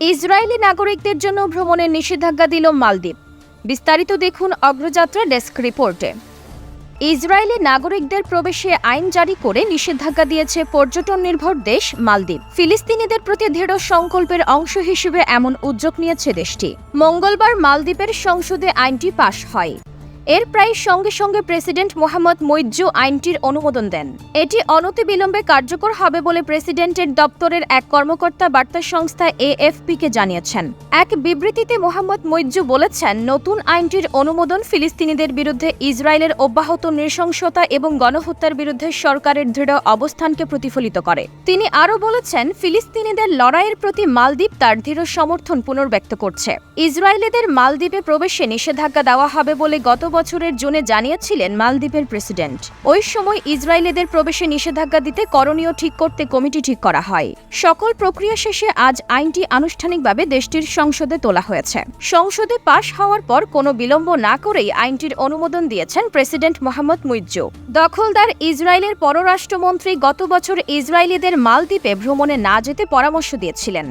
Israeli নাগরিকদের জন্য ভ্রমণের নিষেধাজ্ঞা দিল মালদ্বীপ। বিস্তারিত দেখুন অগ্রযাত্রা ডেস্ক রিপোর্টে। ইসরায়েলি নাগরিকদের প্রবেশে আইন জারি করে নিষেধাজ্ঞা দিয়েছে পর্যটন নির্ভর দেশ মালদ্বীপ। ফিলিস্তিনিদের প্রতি দৃঢ় সংকল্পের অংশ হিসেবে এমন উদ্যোগ নিয়েছে দেশটি। মঙ্গলবার মালদ্বীপের সংসদে আইনটি পাশ হয়। এর প্রায় সঙ্গে সঙ্গে প্রেসিডেন্ট মোহাম্মদ মৈজ্জু আইনটির অনুমোদন দেন। এটি অনতিবিলম্বে কার্যকর হবে বলে প্রেসিডেন্টের দপ্তরের এক কর্মকর্তা বার্তা সংস্থা এএফপিকে জানিয়েছেন। এক বিবৃতিতে মোহাম্মদ মৈজ্জু বলেছেন, নতুন আইনটির অনুমোদন ফিলিস্তিনিদের বিরুদ্ধে ইসরায়েলের অব্যাহত নৃশংসতা এবং গণহত্যার বিরুদ্ধে সরকারের দৃঢ় অবস্থানকে প্রতিফলিত করে। তিনি আরও বলেছেন, ফিলিস্তিনিদের লড়াইয়ের প্রতি মালদ্বীপ তার দৃঢ় সমর্থন পুনর্ব্যক্ত করছে। ইসরায়েলিদের মালদ্বীপে প্রবেশে নিষেধাজ্ঞা দেওয়া হবে বলে গত বছরের জুনে জানিয়েছিলেন মালদ্বীপের প্রেসিডেন্ট। ওই সময় ইসরায়েলিদের প্রবেশে নিষেধাজ্ঞা দিতে করণীয় ঠিক করতে কমিটি ঠিক করা হয়। সকল প্রক্রিয়া শেষে আজ আইনটি আনুষ্ঠানিকভাবে দেশটির সংসদে তোলা হয়েছে। সংসদে পাশ হওয়ার পর কোনো বিলম্ব না করেই আইনটির অনুমোদন দিয়েছেন প্রেসিডেন্ট মোহাম্মদ মুইজ্জু। দখলদার ইসরায়েলের পররাষ্ট্রমন্ত্রী গত বছর ইসরায়েলিদের মালদ্বীপে ভ্রমণে না যেতে পরামর্শ দিয়েছিলেন।